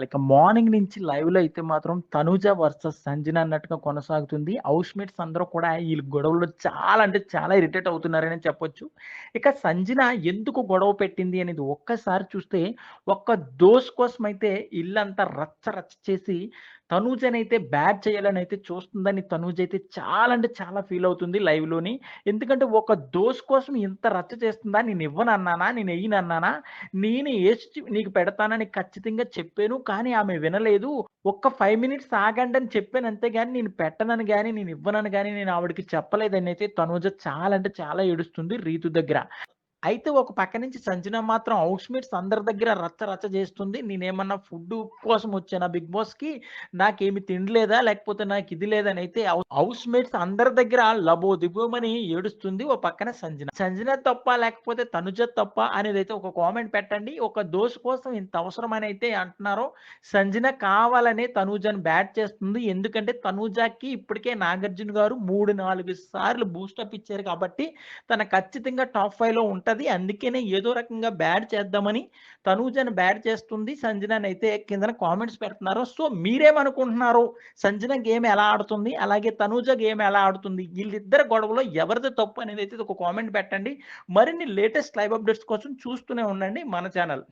ఇక మార్నింగ్ నుంచి లైవ్‌లో అయితే మాత్రం తనుజ వర్సెస్ సంజన అన్నట్టుగా కొనసాగుతుంది. హౌస్‌మేట్స్ అందరూ కూడా ఈ గొడవలో చాలా అంటే చాలా ఇరిటేట్ అవుతున్నారనే చెప్పొచ్చు. ఇక సంజన ఎందుకు గొడవ పెట్టింది అనేది ఒక్కసారి చూస్తే ఒక్క దోస్ అయితే ఇల్లంతా రచ్చ రచ్చ చేసి తనూజనైతే బ్యాడ్ అయితే చూస్తుందని తనూజ్ అయితే చాలా అంటే చాలా ఫీల్ అవుతుంది లైవ్‌లోని. ఎందుకంటే ఒక దోష్ కోసం ఇంత రచ్చ చేస్తుందా? నేను ఇవ్వనన్నానా? నేను ఎయ్యనన్నానా? నేను ఏసి నీకు పెడతానని ఖచ్చితంగా చెప్పాను. కానీ ఆమె వినలేదు. ఒక్క ఫైవ్ మినిట్స్ ఆగండి అని చెప్పాను అంతే నేను పెట్టనని కానీ నేను ఇవ్వనని కానీ నేను ఆవిడకి చెప్పలేదని అయితే తనుజ చాలా అంటే చాలా ఏడుస్తుంది రీతు దగ్గర. అయితే ఒక పక్క నుంచి సంజన మాత్రం హౌస్‌మేట్స్ అందరి దగ్గర రచ్చ రచ్చ చేస్తుంది. నేనేమన్నా ఫుడ్ కోసం వచ్చానా బిగ్ బాస్‌కి? నాకేమి తిండి లేదా? లేకపోతే నాకు ఇది లేదనైతే అయితే హౌస్‌మేట్స్ అందరి దగ్గర లబో లబోదిబోమని ఏడుస్తుంది. ఓ పక్కన సంజన. సంజన తప్ప లేకపోతే తనుజ అనేది అయితే ఒక కామెంట్ పెట్టండి. ఒక దోష కోసం ఇంత అవసరమని అయితే అంటున్నారో సంజన కావాలనే తనూజని బ్యాట్ చేస్తుంది. ఎందుకంటే తనూజకి ఇప్పటికే నాగార్జున గారు 3, 4 సార్లు బూస్టప్ ఇచ్చారు కాబట్టి తన ఖచ్చితంగా టాప్ ఫైవ్లో ఉంటుంది అందుకనే ఏదో రకంగా బ్యాడ్ చేద్దామని తనూజను బ్యాడ్ చేస్తుంది. సంజననైతే కిందన కామెంట్స్ పెడుతున్నారు. సో మీరేమనుకుంటున్నారు? సంజన గేమ్ ఎలా ఆడుతుంది? అలాగే తనూజ గేమ్ ఎలా ఆడుతుంది? వీళ్ళిద్దరి గొడవలో ఎవరిది తప్పు అనేది అయితే ఒక కామెంట్ పెట్టండి. మరిన్ని లేటెస్ట్ లైవ్ అప్డేట్స్ కోసం చూస్తూనే ఉండండి మన ఛానల్.